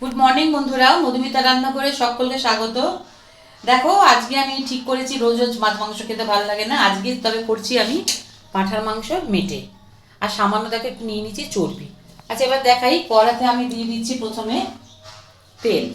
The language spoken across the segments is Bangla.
গুড মর্নিং বন্ধুরা। মধুমিতা রান্না করে সকলকে স্বাগত। দেখো, আজকে আমি ঠিক করেছি রোজ রোজ মাছ, মাংস খেতে ভালো লাগে না। আজকে তবে করছি আমি পাঁঠার মাংস মেটে। আর সামান্য একটু নিয়ে নিচ্ছি চর্বি। আচ্ছা এবার দেখাই, কড়াতে আমি দিয়ে দিচ্ছি প্রথমে তেল।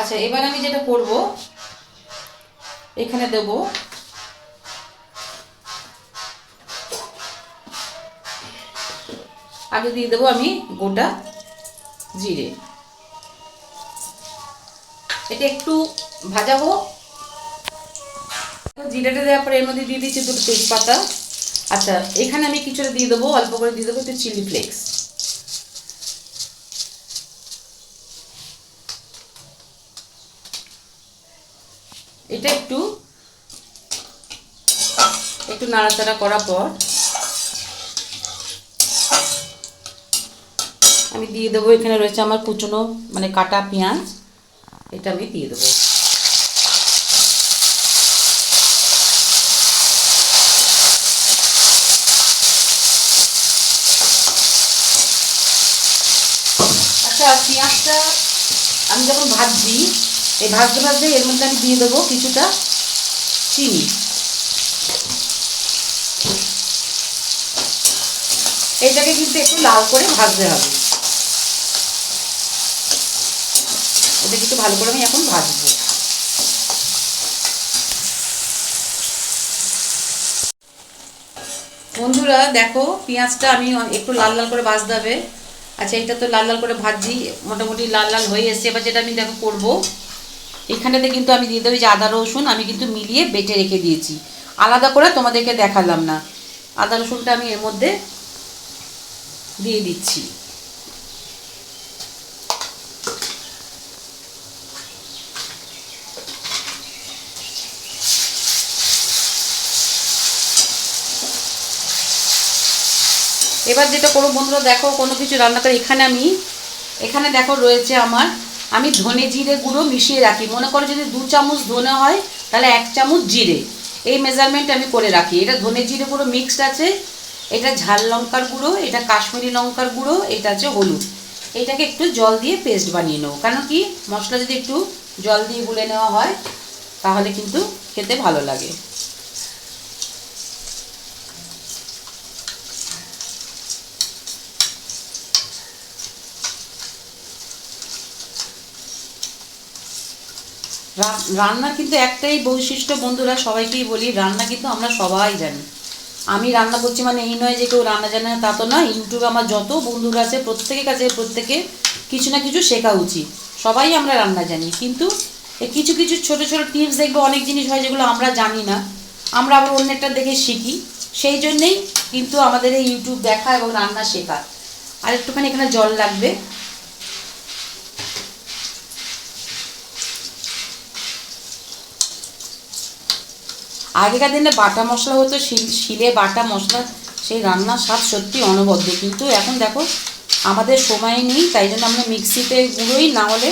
আচ্ছা এবার আমি যেটা করব, এখানে দেবো আগে দিয়ে দেবো আমি গোটা জিরে। এটা একটু ভাজা হোক। জিরেটা দেওয়ার পরে এর মধ্যে দিয়ে দিচ্ছি দুটো তেজপাতা। আচ্ছা এখানে আমি কিছুটা দিয়ে দেবো, অল্প করে দিয়ে দেবো একটু চিলি ফ্লেক্স। এটা একটু একটু নাড়াচাড়া করার পর আমি দিয়ে দেবো, এখানে রয়েছে আমার কুচনো মানে কাটা পেঁয়াজ। এটা আমি দিয়ে দেবো। আচ্ছা পেঁয়াজটা আমি যখন ভাজছি, এই ভাজতে ভাজতে এর মধ্যে আমি দিয়ে দেবো কিছুটা চিনি। এটাকে কিন্তু একটু লাল করে ভাজতে হবে। এটা কিন্তু ভালো করে আমি এখন ভাজবো। বন্ধুরা, দেখো, পেঁয়াজটা আমি একটু লাল লাল করে ভাজতে হবে। আচ্ছা এটা তো লাল লাল করে ভাজছি, মোটামুটি লাল লাল হয়ে এসছে। এবার যেটা আমি দেখো করব, এখানটাতে কিন্তু আমি দিয়ে দেবো যে আদা, রসুন, আমি কিন্তু মিলিয়ে বেটে রেখে দিয়েছি। আলাদা করে তোমাদেরকে দেখালাম না। আদা, রসুনটা আমি এর মধ্যে দিয়ে দিচ্ছি। এবার যেটা করব বন্ধুরা, দেখো কোনো কিছু রান্না করে, এখানে আমি, এখানে দেখো রয়েছে আমার, আমি ধনে জিরে গুঁড়ো মিশিয়ে রাখি। মনে করো যদি দু চামচ ধনে হয়, তাহলে এক চামচ জিরে। এই মেজারমেন্ট আমি করে রাখি। এটা ধনে জিরে গুঁড়ো মিক্সড আছে, এটা ঝাল লঙ্কার গুঁড়ো, এটা কাশ্মীরি লঙ্কার গুঁড়ো, এটা আছে হলুদ। এটাকে একটু জল দিয়ে পেস্ট বানিয়ে নেব কেন কি, মশলা যদি একটু জল দিয়ে গুলে নেওয়া হয়, তাহলে কিন্তু খেতে ভালো লাগে। রান্নার কিন্তু একটাই বৈশিষ্ট্য, বন্ধুরা, সবাইকেই বলি, রান্না কিন্তু আমরা সবাই জানি। আমি রান্না করছি মানে এই নয় যে কেউ রান্না জানে না, তা তো না ইউটিউবে আমার যত বন্ধুরা আছে, প্রত্যেকের কাছে প্রত্যেকে কিছু না কিছু শেখা উচিত। সবাই আমরা রান্না জানি। কিন্তু কিছু কিছু ছোট ছোট টিপস দেখবে, অনেক জিনিস হয় যেগুলো আমরা জানি না। আমরা আবার অন্যেরটা দেখে শিখি। সেই জন্যেই কিন্তু আমাদের এই ইউটিউব দেখা এবং রান্না শেখা। আর একটুখানি এখানে জল লাগবে। আগেকার দিনে বাটা মশলা হতো, শিল- শিলে বাটা মশলা, সেই রান্নার স্বাদ সত্যি অনবদ্য। কিন্তু এখন দেখো, আমাদের সময় নেই, তাই জন্য আমরা মিক্সিতে গুঁড়োই না হলে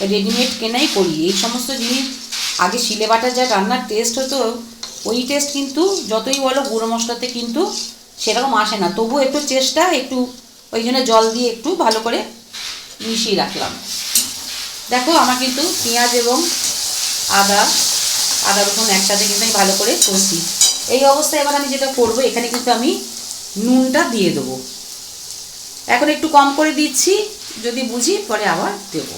রেডিমেড কেনাই করি। এই সমস্ত জিনিস, আগে শিলে বাটা যা রান্নার টেস্ট হতো, ওই টেস্ট কিন্তু যতই বলো গুঁড়ো মশলাতে কিন্তু সেরকম আসে না। তবু একটু চেষ্টা, একটু ওই জন্য জল দিয়ে একটু ভালো করে মিশিয়ে রাখলাম। দেখো, আমার কিন্তু পেঁয়াজ এবং আদা আদা, রসুন একসাথে কিন্তু আমি ভালো করে কষি। এই অবস্থায় এবার আমি যেটা করব, এখানে কিন্তু আমি নুনটা দিয়ে দেবো। এখন একটু কম করে দিচ্ছি, যদি বুঝি পরে আবার দেবো।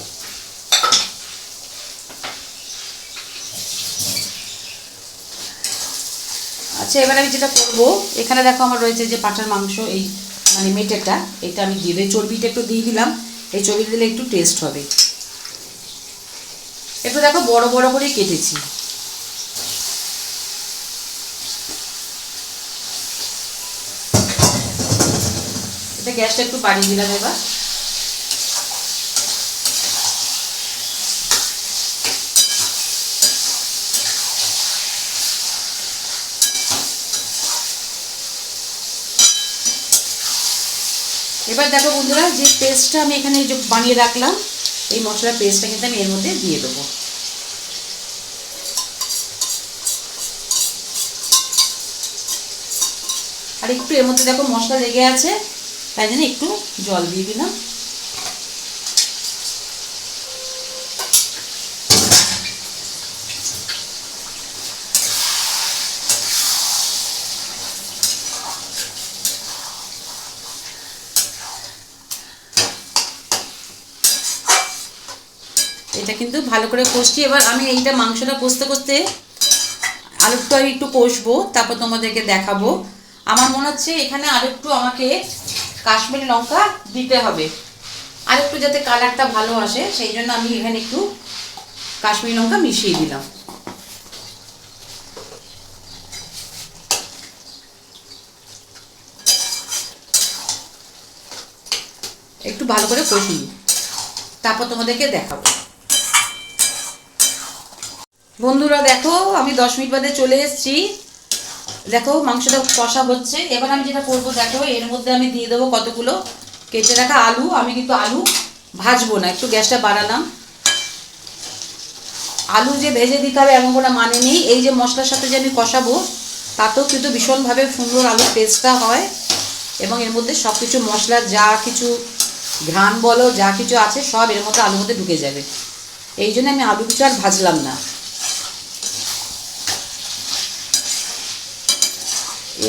আচ্ছা এবার আমি যেটা করব, এখানে দেখো আমার রয়েছে যে পাঁঠার মাংস, এই মানে মেটেটা, এটা আমি দিয়ে দিই চর্বিটা একটু দিয়ে দিলাম, এই চর্বি দিলে একটু টেস্ট হবে। একটু দেখো বড় বড় করে কেটেছি। এটা গ্যাসটা একটু বাড়িয়ে দিলাম এবার। এবার দেখো বন্ধুরা, যে পেস্টটা আমি এখানে যে বানিয়ে রাখলাম, এই মশলার পেস্টটা কিন্তু আমি এর মধ্যে দিয়ে দেবো। আর একটু এর মধ্যে দেখো মশলা লেগে আছে। তাই জন্য একটু জল দিয়ে দিলাম। এটা কিন্তু ভালো করে কষছি। এবার আমি এইটা মাংসটা কষতে কষতে আলুটা একটু কষবো, তারপর তোমাদেরকে দেখাবো। আমার মনে হচ্ছে এখানে আরেকটু আমাকে কাশ্মীরি লঙ্কা দিতে হবে। আর একটু যাতে কালারটা ভালো আসে, সেই জন্য আমি এখানে একটু কাশ্মীরি লঙ্কা মিশিয়ে দিলাম। একটু ভালো করে কষিয়ে তারপর তোমাদেরকে দেখাবো। বন্ধুরা, দেখো, আমি দশ মিনিট বাদে চলে এসেছি। দেখো মাংসটা কষা হচ্ছে। এবার আমি যেটা করব দেখো, এর মধ্যে আমি দিয়ে দেবো কতগুলো কেটে রাখা আলু। আমি কিন্তু আলু ভাজবো না, একটু গ্যাসটা বাড়ালাম। আলু যে ভেজে দিতে হবে এমন কোনো মানে নেই। এই যে মশলার সাথে যে আমি কষাবো, তাতেও কিন্তু ভীষণভাবে সুন্দর আলুর টেস্টটা হয়। এবং এর মধ্যে সব কিছু মশলা, যা কিছু ঘ্রাণ বলো, যা কিছু আছে, সব এর মধ্যে আলুর মধ্যে ঢুকে যাবে। এই জন্য আমি আলু কিছু আর ভাজলাম না।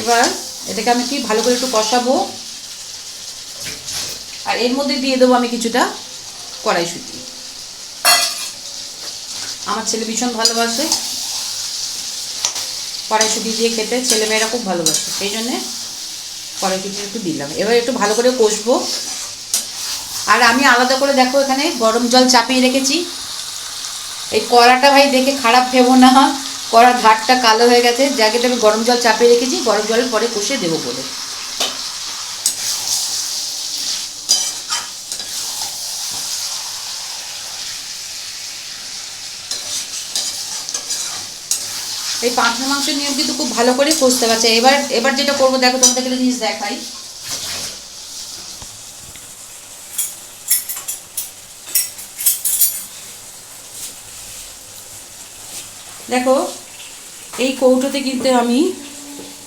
এবার এটাকে আমি কি ভালো করে একটু কষাবো। আর এর মধ্যে দিয়ে দেবো আমি কিছুটা কড়াইশুঁটি। আমার ছেলে ভীষণ ভালোবাসে। কড়াইশুঁটি দিয়ে খেতে ছেলেমেয়েরা খুব ভালোবাসে, সেই জন্যে কড়াইশুঁটি একটু দিলাম। এবার একটু ভালো করে কষবো। আর আমি আলাদা করে দেখো এখানে গরম জল চাপিয়ে রেখেছি। এই কড়াটা ভাই দেখে খারাপ ভেবো না। কড়ার ধারটা কালো হয়ে গেছে জায়গাটা আমি গরম জল চাপিয়ে রেখেছি, গরম জলের পরে কষে দেবো বলে। এই পাঁঠা মাংসের নিয়ম কিন্তু খুব ভালো করে কষতে পারছে। এবার এবার যেটা করব, দেখো তোমাদেরকে জিনিস দেখাই। দেখো এই কৌটোতে কিন্তু আমি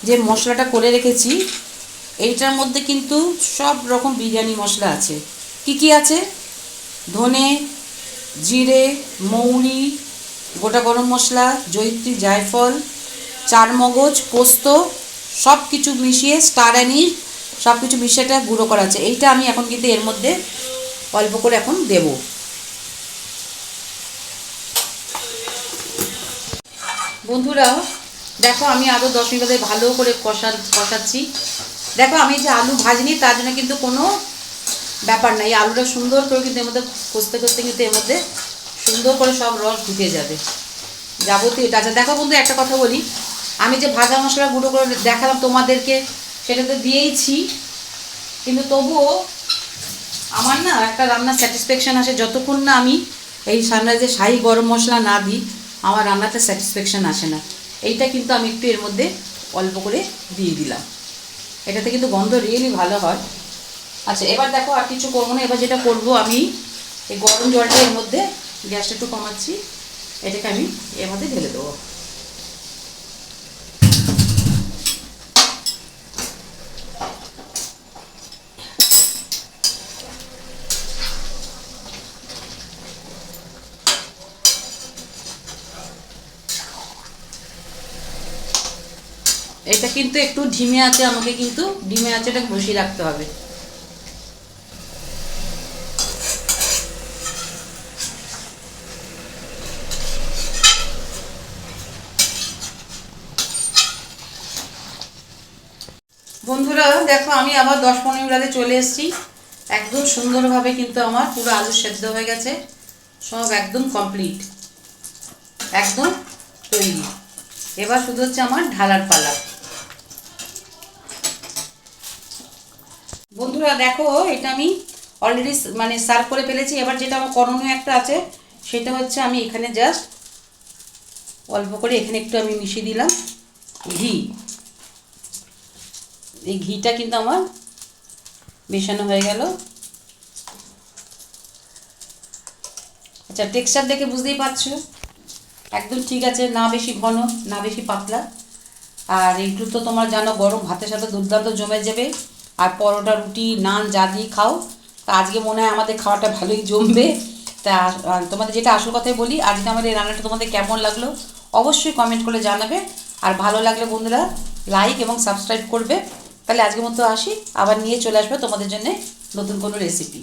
যে মশলাটা করে রেখেছি, এইটার মধ্যে কিন্তু সব রকম বিরিয়ানি মশলা আছে। কি কি আছে? ধনে, জিরে, মৌরি, গোটা গরম মশলা জৈত্রী জায়ফল, চারমগজ, পোস্ত সব কিছু মিশিয়ে স্টার অ্যানিস সব কিছু মিশিয়ে এটা গুঁড়ো করা আছে। এইটা আমি এখন কিন্তু এর মধ্যে অল্প করে এখন দেবো। বন্ধুরা, দেখো আমি আরও দশ মিনিট বাদে ভালো করে কষা কষাচ্ছি। দেখো আমি যে আলু ভাজিনি, তার জন্য কিন্তু কোনো ব্যাপার নাই আলুটা সুন্দর করে কিন্তু এর মধ্যে কষতে কষতে কিন্তু এর মধ্যে সুন্দর করে সব রস ঢুকে যাবে। যাবতীয় এটা আচ্ছা দেখো বন্ধু, একটা কথা বলি। আমি যে ভাজা মশলা গুঁড়ো করে দেখালাম তোমাদেরকে, সেটা তো দিয়েইছি। কিন্তু তবুও আমার না একটা রান্নার স্যাটিসফ্যাকশান আসে যতক্ষণ না আমি এই সানরাইজের শাহি গরম মশলা না দিই। আমার রান্নাতে স্যাটিসফ্যাকশান আসে না। এইটা কিন্তু আমি একটু এর মধ্যে অল্প করে দিয়ে দিলাম। এটাতে কিন্তু গন্ধ রিয়েলি ভালো হয়। আচ্ছা এবার দেখো আর কিছু করব না। এবার যেটা করব আমি, এই গরম জলটা এর মধ্যে গ্যাসটা একটু কমাচ্ছি। এটাকে আমি এর মধ্যে ঢেলে দেবো। এটা কিন্তু একটু ঢিমে আছে, আমাকে কিন্তু ডিমে আছে এটা বসিয়ে রাখতে হবে। বন্ধুরা, দেখো, আমি আবার দশ পনেরো মিনিটে চলে এসেছি। একদম সুন্দরভাবে কিন্তু আমার পুরো আলু সেদ্ধ হয়ে গেছে। সব একদম কমপ্লিট একদম তৈরি। এবার শুধু হচ্ছে আমার ঢালার পালা। বন্ধুরা দেখো, এটা আমি অলরেডি মানে সার্ভ করে ফেলেছি। এবার যেটা আমার করণীয় একটা আছে, সেটা হচ্ছে আমি এখানে জাস্ট অল্প করে এখানে একটু আমি মিশিয়ে দিলাম। ঘি। এই ঘিটা কিন্তু আমার মেশানো হয়ে গেল। আচ্ছা টেক্সচার দেখে বুঝতেই পারছ? একদম ঠিক আছে, না বেশি ঘন, না বেশি পাতলা। আর এইগুলো তো তোমার জানো, গরম, ভাতের সাথে দুর্দান্ত জমে যাবে। আর পরোটা, রুটি, নান যা দিয়ে খাও। তা আজকে মনে হয় আমাদের খাওয়াটা ভালোই জমবে। তা তোমাদের যেটা আসল কথাই বলি, আজকে আমাদের রান্নাটা তোমাদের কেমন লাগল অবশ্যই কমেন্ট করে জানাবে। আর ভালো লাগলে বন্ধুরা লাইক এবং সাবস্ক্রাইব করবে। তাহলে আজকের মতো আসি। আবার নিয়ে চলে আসবে তোমাদের জন্য নতুন কোনো রেসিপি